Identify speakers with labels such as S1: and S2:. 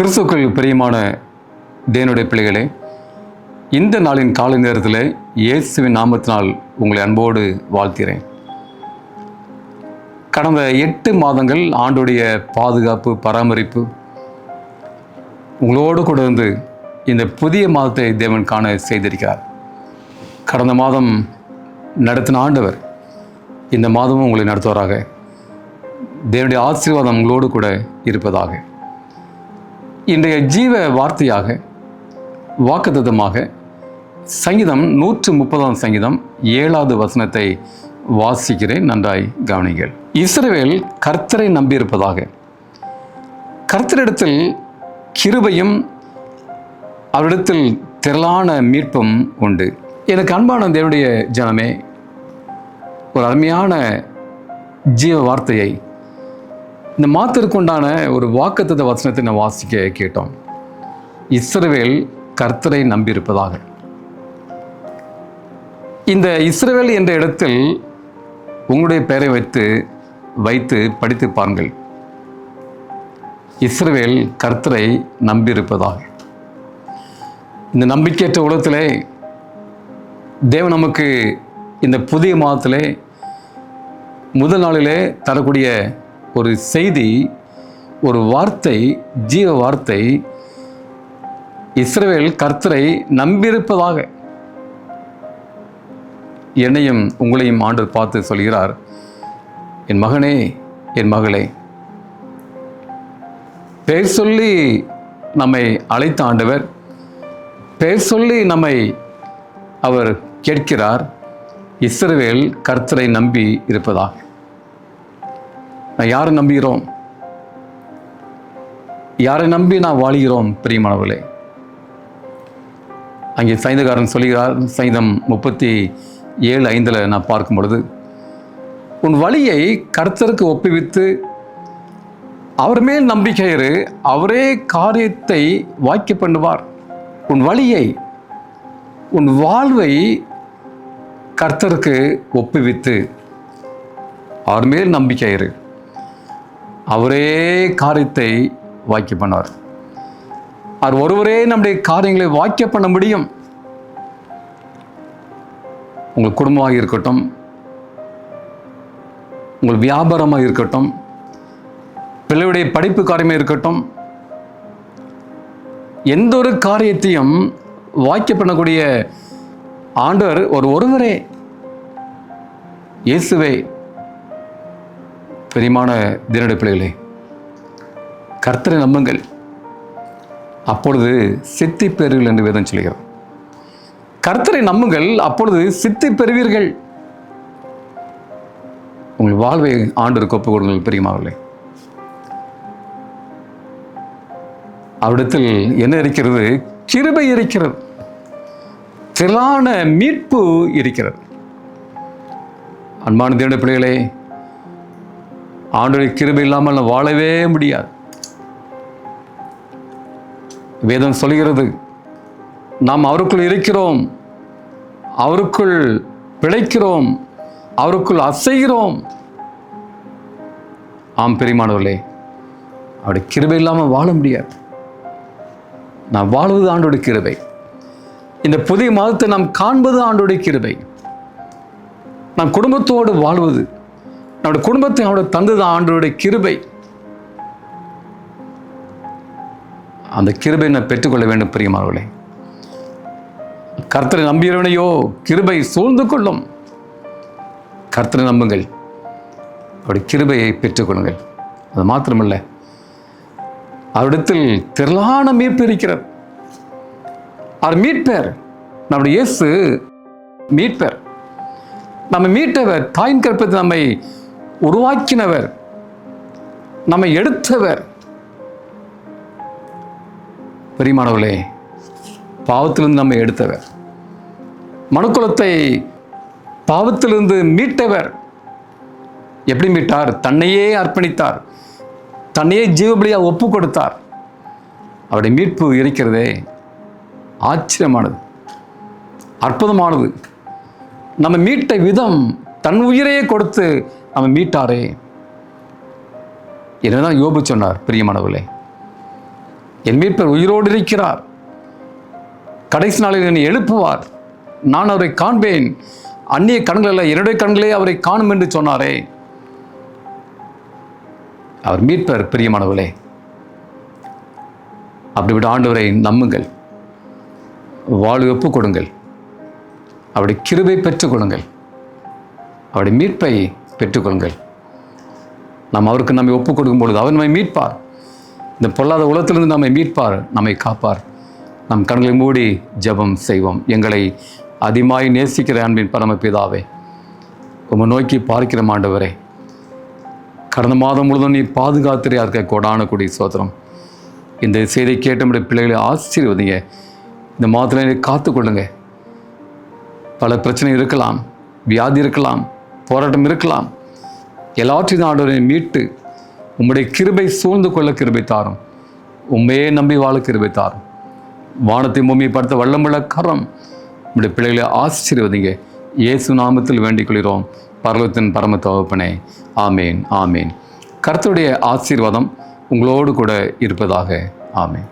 S1: கிறிஸ்துக்கள் பிரியமான தேவனுடைய பிள்ளைகளே இந்த நாளின் காலை நேரத்தில் இயேசுவின் நாமத்தினால் உங்களை அன்போடு வாழ்த்துகிறேன். கடந்த எட்டு மாதங்கள் ஆண்டுடைய பாதுகாப்பு பராமரிப்பு உங்களோடு கூட இருந்து இந்த புதிய மாதத்தை தேவன் காண செய்திருக்கிறார். கடந்த மாதம் நடத்தின ஆண்டவர் இந்த மாதமும் உங்களை நடத்துவாராக. தேவனுடைய ஆசீர்வாதம் உங்களோடு கூட இருப்பதாக. இன்றைய ஜீவ வார்த்தையாக வாக்குத்தமாக சங்கீதம் நூற்று முப்பதாம் சங்கீதம் ஏழாவது வசனத்தை வாசிக்கிறேன். நன்றாய் கவனிங்கள் இஸ்ரேல் கர்த்தரை நம்பியிருப்பதாக. கர்த்தரிடத்தில் கிருபையும் அவரிடத்தில் திரளான மீட்பும் உண்டு. எனக்கு அன்பான தேவனுடைய ஜனமே ஒரு அருமையான ஜீவ வார்த்தையை இந்த மாத்திற்குண்டான ஒரு வாக்குத்தத்த வசனத்தை நான் வாசிக்க கேட்டோம். இஸ்ரவேல் கர்த்தரை நம்பியிருப்பதாக. இந்த இஸ்ரவேல் என்ற இடத்தில் உங்களுடைய பெயரை வைத்து வைத்து படித்து பாருங்கள். இஸ்ரவேல் கர்த்தரை நம்பியிருப்பதாக. இந்த நம்பிக்கையற்ற உலகத்திலே தேவன் நமக்கு இந்த புதிய மாதத்திலே முதல் நாளிலே தரக்கூடிய ஒரு செய்தி ஒரு வார்த்தை ஜீவ வார்த்தை இஸ்ரேல் கர்த்தரை நம்பியிருப்பதாக என்னையும் உங்களையும் ஆண்டு பார்த்து சொல்கிறார். என் மகனே என் மகளே பெயர் சொல்லி நம்மை அழைத்த ஆண்டவர் பெயர் சொல்லி நம்மை அவர் கேட்கிறார். இஸ்ரவேல் கர்த்தரை நம்பி இருப்பதாக. நான் யாரை நம்புகிறோம்? யாரை நம்பி நான் வாழுகிறோம் பிரியமானவர்களே அங்கே சைந்தகாரன் சொல்கிறார் சைந்தம் முப்பத்தி ஏழு ஐந்தில் நான் பார்க்கும் பொழுது உன் வழியை கர்த்தருக்கு ஒப்புவித்து அவர் மேல் நம்பிக்கையரு அவரே காரியத்தை வாய்க்க பண்ணுவார். உன் வழியை உன் வாழ்வை கர்த்தருக்கு ஒப்புவித்து அவர் மேல் நம்பிக்கையரு அவரே காரியத்தை வாக்கிய பண்ணுவார். அவர் ஒருவரே நம்முடைய காரியங்களை வாக்கிய பண்ண முடியும். உங்கள் குடும்பமாக இருக்கட்டும் உங்கள் வியாபாரமாக இருக்கட்டும் பிள்ளையுடைய படிப்பு காரியமாக இருக்கட்டும் எந்த ஒரு காரியத்தையும் வாக்கிய பண்ணக்கூடிய ஆண்டவர் ஒரு ஒருவரே இயேசுவே பெரியமான தினடி பிள்ளைகளே கர்த்தரை நம்புங்கள். அப்பொழுது சித்தி பெறுவீர்கள் என்று வேதம் சொல்கிறது. கர்த்தரை நம்புங்கள் அப்பொழுது சித்தி பெறுவீர்கள் உங்கள் வாழ்வை ஆண்டு ஒப்பு கொடுங்கள் பெரியமாவர்களே அவரிடத்தில் என்ன இருக்கிறது? கிருபை இருக்கிறது. திரளான மீட்பு இருக்கிறது. அன்பான தேவனுடைய பிள்ளைகளே ஆண்டோடைய கிருபை இல்லாமல் நான் வாழவே முடியாது. வேதம் சொல்கிறது நாம் அவருக்குள் இருக்கிறோம் அவருக்குள் பிழைக்கிறோம் அவருக்குள் அசைகிறோம். ஆம் பெரியமானவர்களே அவருடைய கிருபை இல்லாமல் வாழ முடியாது. நாம் வாழ்வது ஆண்டோடைய கிருபை. இந்த புதிய மாதத்தை நாம் காண்பது ஆண்டோடைய கிருபை. நம் குடும்பத்தோடு வாழ்வது நம்முடைய குடும்பத்தை அவருடைய தந்தது ஆண்டவருடைய கிருபை. அந்த கிருபை நான் பெற்றுக்கொள்ள வேண்டும் பிரியமானவர்களே கர்த்தரை நம்பியவனையோ கிருபை சூழ்ந்து கொள்ளும். கர்த்தரை நம்புங்கள். அவருடைய கிருபையை பெற்றுக்கொள்ளுங்கள். அது மாத்திரமல்ல அவரிடத்தில் திரளான மீட்பு இருக்கிறது அவர் மீட்பர். நம்முடைய இயேசு மீட்பர். நம்ம மீட்டவர் தாயின் கற்பத்தை நம்மை உருவாக்கினவர் நம்மை எடுத்தவர். பெரியமானவர்களே பாவத்திலிருந்து நம்மை எடுத்தவர். மனுக்குலத்தை பாவத்திலிருந்து மீட்டவர். எப்படி மீட்டார்? தன்னையே அர்ப்பணித்தார். தன்னையே ஜீவபலியாக ஒப்பு கொடுத்தார் அவருடைய மீட்பு இருக்கிறதே ஆச்சரியமானது அற்புதமானது. நம்ம மீட்ட விதம் தன் உயிரையே கொடுத்து அவன் மீட்டாரே. என்னதான் யோபு சொன்னார் பிரியமானவர்களே. என் மீட்பர் உயிரோடு இருக்கிறார். கடைசி நாளில் என்னை எழுப்புவார். நான் அவரை காண்பேன். அந்நிய கண்கள் அல்ல என்னுடைய கண்களே அவரை காணும் என்று சொன்னாரே. அவர் மீட்பர் பிரியமானவர்களே. அப்படிவிட ஆண்டவரை நம்புங்கள். வாழ்வு ஒப்புக் கொடுங்கள். அவருடைய கிருபை பெற்றுக்கொள்ளுங்கள் அவருடைய மீட்பை பெற்றுக்கொள்ளுங்கள். நாம் அவருக்கு நம்மை ஒப்புக் கொடுக்கும் பொழுது அவர் நம்மை மீட்பார். இந்த பொல்லாத உலகத்திலிருந்து நம்மை மீட்பார் நம்மை காப்பார். நம் கண்களை மூடி ஜெபம் செய்வோம். எங்களை அதிகமாய் நேசிக்கிற அன்பின் பரமபிதாவே உம்மை நோக்கி பார்க்கிற மாண்டவரே கடந்த மாதம் முழுவதும் நீ பாதுகாத்திரையா இருக்க கொடான கொடி சோதரம் இந்த செய்தியை கேட்ட நம்முடைய பிள்ளைகளை ஆசீர்வதிங்க. இந்த மாதத்தில் காத்துக்கொள்ளுங்க. பல பிரச்சனை இருக்கலாம் வியாதி இருக்கலாம் போராட்டம் இருக்கலாம். எல்லாற்றின் ஆண்டவரை மீட்டு உம்முடைய கிருபை சூழ்ந்து கொள்ள கிருபை தாரும். உண்மையே நம்பி வாழ கிருபை தாரும். வானத்தை பூமியை பார்த்த வல்லமுள்ள கரம் உங்களுடைய பிள்ளைகளை ஆசீர்வதிங்க. இயேசு நாமத்தில் வேண்டிக் கொள்கிறோம் பர்வத்தின் பரம தகப்பனே. ஆமேன் ஆமேன். கருத்துடைய ஆசீர்வாதம் உங்களோடு கூட இருப்பதாக. ஆமேன்.